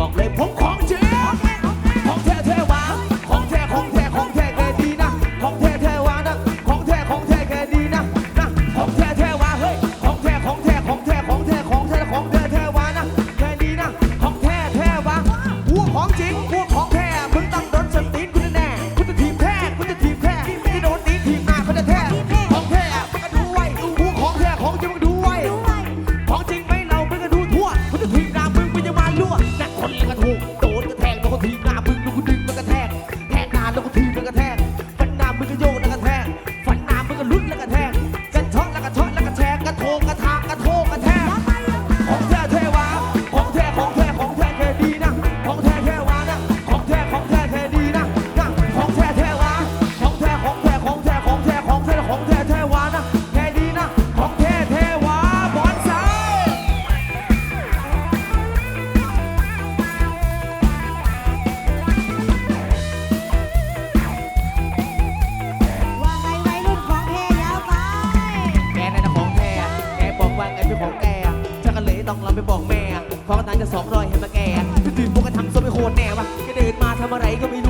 ผม疯狂ง ปะแกเดินมาทำอะไรก็ไม่รู้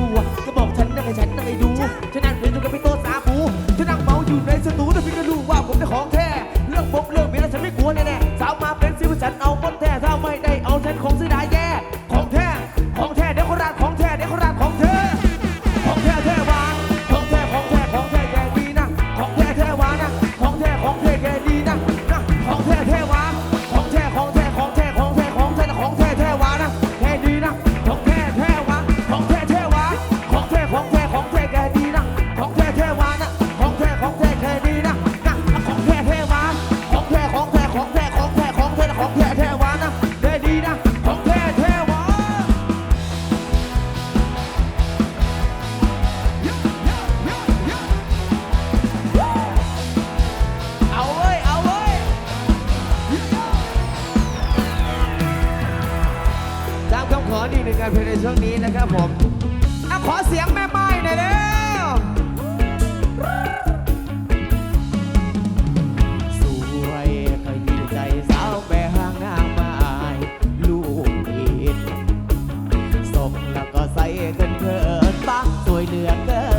เหลือเกิน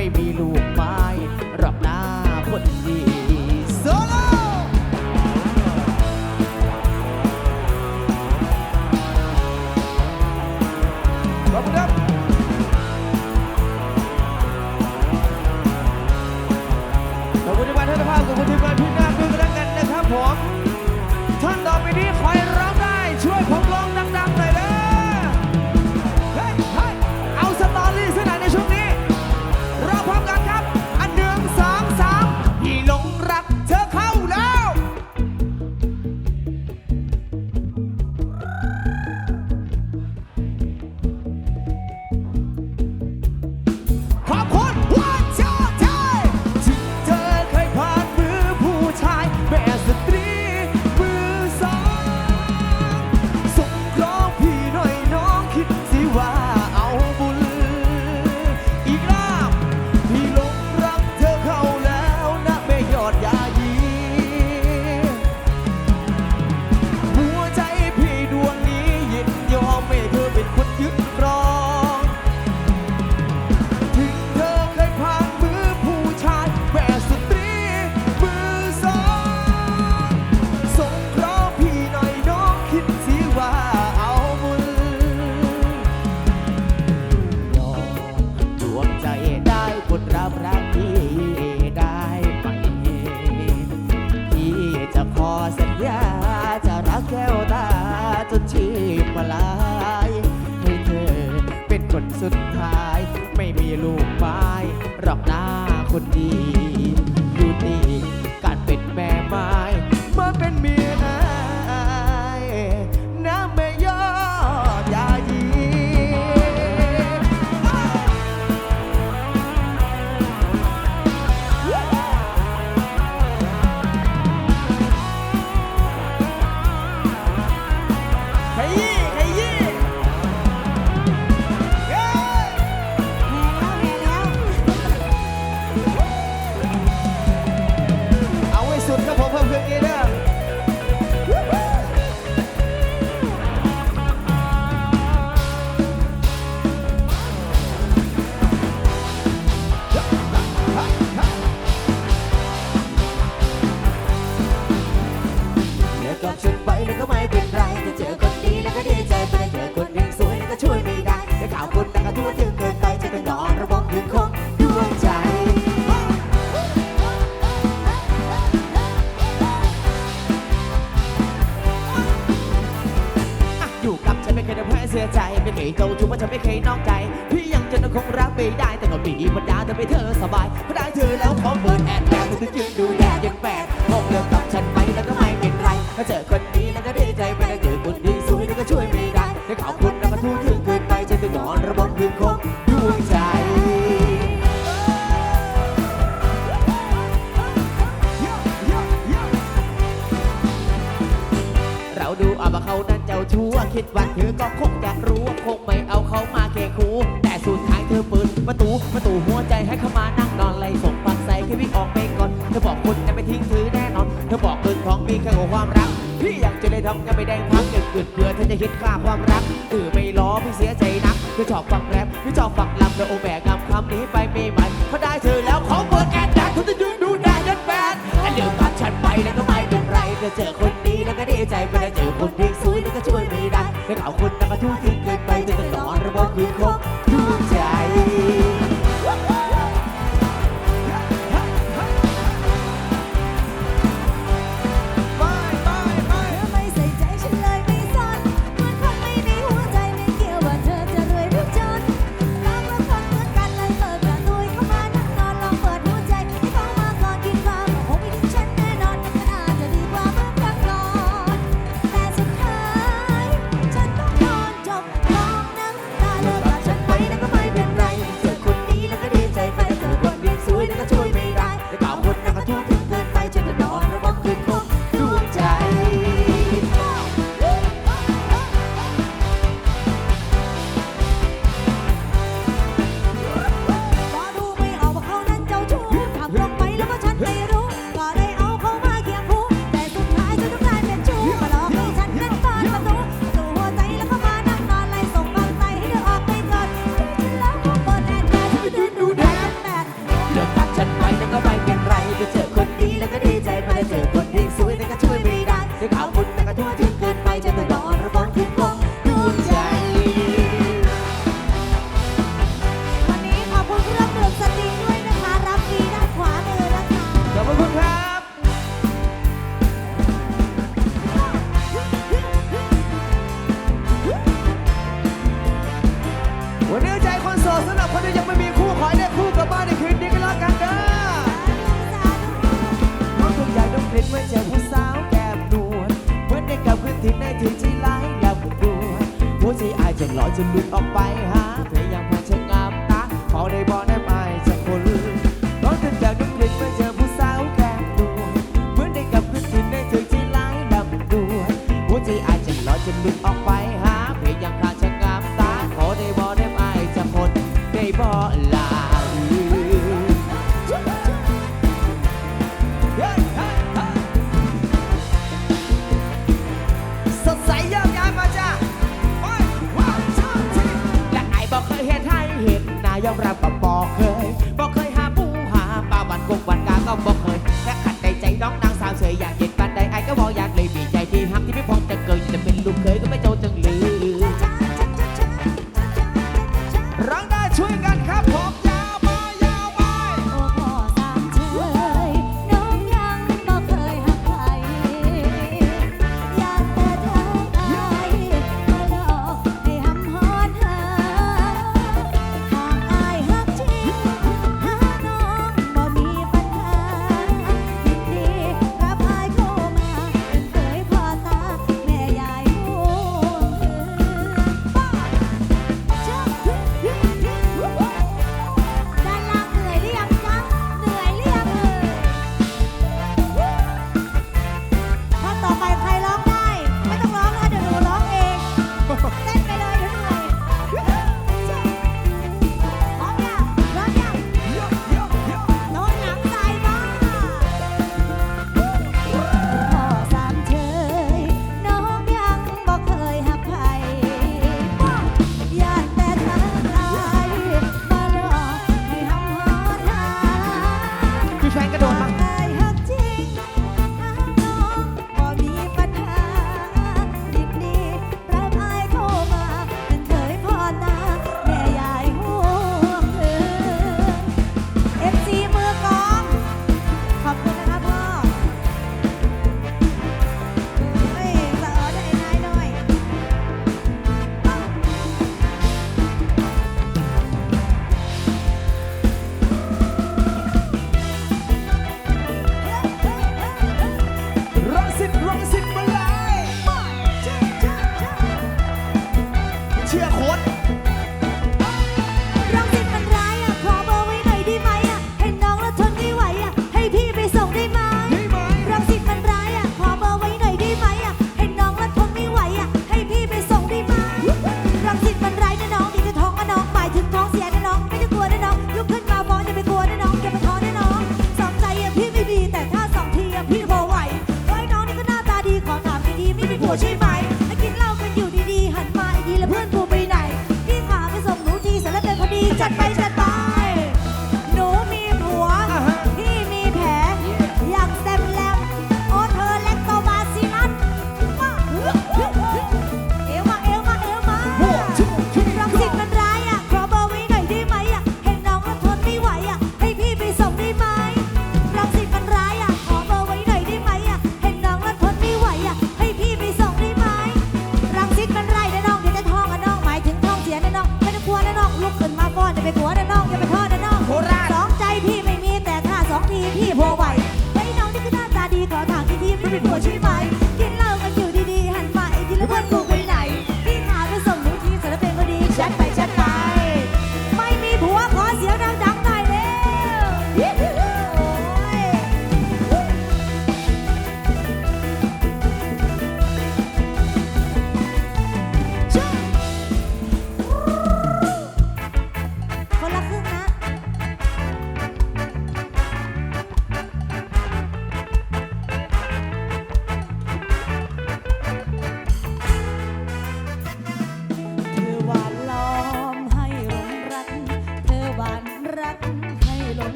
ไม่มีลูกไม้รอบหน้าคนดี ประตูประตูหัวใจให้เข้ามานั่งนอนไหลส่งปักใสแค่วิ่งออกไปก่อนเธอบอกคุณจะไม่ทิ้งถือแน่นอนเธอบอกเกินของมีแค่ของความรักพี่อยากจะได้ทำยังไม่แดงพักเกิดเกิดเพื่อเธอจะคิดกล้าความรักเออไม่ล้อพี่เสียใจนักเธอชอบฟังแรปพี่ชอบฟังลำเธอโอแบกงามคำนี้ไปไม่ไหวเพราะได้เธอแล้วเขาเปิดแอนดักเธอจะยืนดูดแดนแฟนไอ้เรื่องพักฉันไปแล้วก็ไม่เป็นไรเธอเจอคนดีแล้วก็ดีใจไปแล้เจอคนดี